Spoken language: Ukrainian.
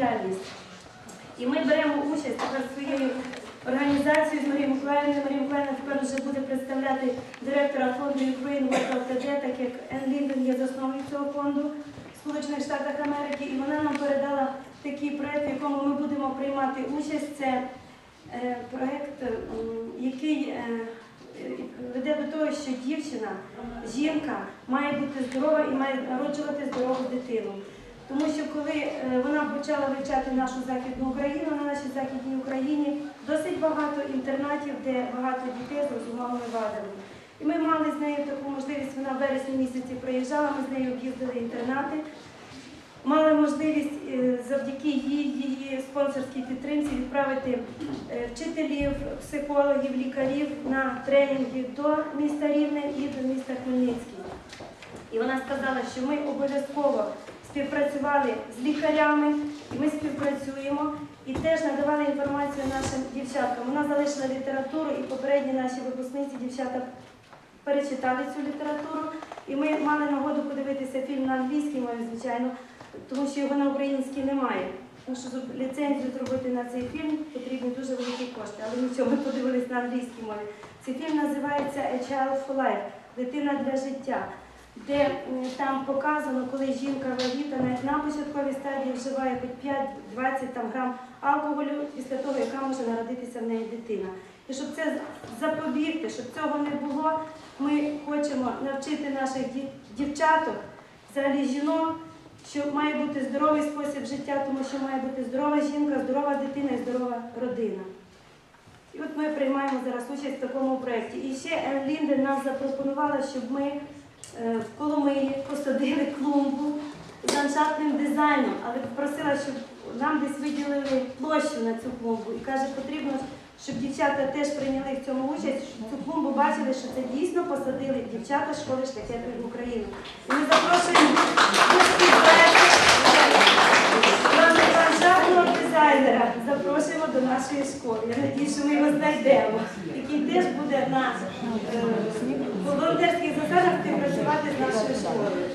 діяльність. І ми беремо участь тепер своєю організацією з Марією Миколаївною. Марія Миколаївна тепер вже буде представляти директора фонду Ukraine Water LTD, так як Ен Лінден є засновник цього фонду в Сполучених Штатах Америки. І вона нам передала такий проект, в якому ми будемо приймати участь. Це е, проект, м, який е, е, веде до того, що дівчина, жінка має бути здорова і має народжувати здорову дитину. Тому що коли е, вона почала вивчати нашу західну Україну, на нашій західній Україні досить багато інтернатів, де багато дітей з розумовими вадами. І ми мали з нею таку можливість, вона в вересні місяці приїжджала, ми з нею об'їздили інтернати. Мали можливість е, завдяки її, її спонсорській підтримці відправити е, вчителів, психологів, лікарів на тренінги до міста Рівне і до міста Хмельницький. І вона сказала, що ми обов'язково співпрацювали з лікарями, ми співпрацюємо і теж надавали інформацію нашим дівчаткам. Вона залишила літературу, і попередні наші випускниці дівчата перечитали цю літературу. І ми мали нагоду подивитися фільм на англійській мові, звичайно, тому що його на українській немає. Тому що ліцензію зробити на цей фільм потрібні дуже великі кошти. Але нічого, ми подивились на англійській мові. Цей фільм називається A Child for Life Дитина для життя, де там показано, коли жінка вагітна навіть на початковій стадії вживає хоч 5-20 грам алкоголю після того, яка може народитися в неї дитина. І щоб це запобігти, щоб цього не було, ми хочемо навчити наших дівчаток, взагалі жінок, що має бути здоровий спосіб життя, тому що має бути здорова жінка, здорова дитина і здорова родина. І от ми приймаємо зараз участь в такому проєкті. І ще Ен Лінден нас запропонувала, щоб ми в Коломиї посадили клумбу з ландшафтним дизайном, але попросила, щоб нам десь виділили площу на цю клумбу. І каже, потрібно, щоб дівчата теж прийняли в цьому участь, щоб цю клумбу бачили, що це дійсно посадили дівчата школи шляхетних України. І ми запрошуємо ландшафтного дизайнера. Запрошуємо до нашої школи. Я надію, що ми його знайдемо, який теж буде на е, волонтерських засадах I've 我